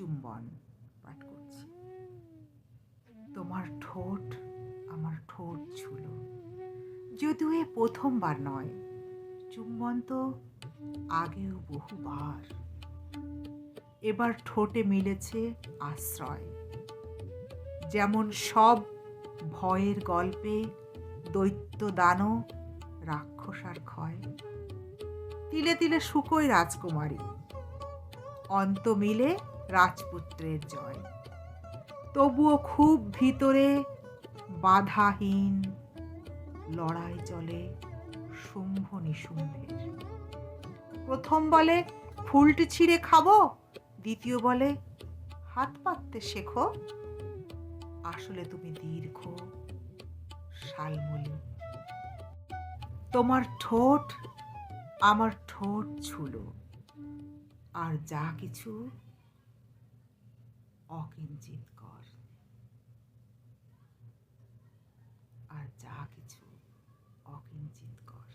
চুম্বন পাঠ করছি। তোমার ঠোঁট আমার ঠোঁট ছুল। যদিও এ প্রথমবার নয়, চুম্বন তো আগেও বহুবার। এবার ঠোঁটে মিলেছে আশ্রয়। যেমন সব ভয়ের গল্পে দৈত্য দানব রাক্ষসার ক্ষয়। তিলে তিলে শুকোয় রাজকুমারী। অন্ত মিলে রাজপুত্রের জয়। তবুও খুব ভিতরে বাধাহীন লড়াই চলে শুম্ভ নিশুম্ভের। প্রথম বলে ফুলটি ছিঁড়ে খাব, দ্বিতীয় বলে হাত পাততে শেখো, আসলে তুমি দীর্ঘ শালমলি তোমার ঠোঁট, আমার ঠোঁট ছুলো, আর যা কিছু অকিঞ্চিতকর আর যা কিছু অকিঞ্চিতকর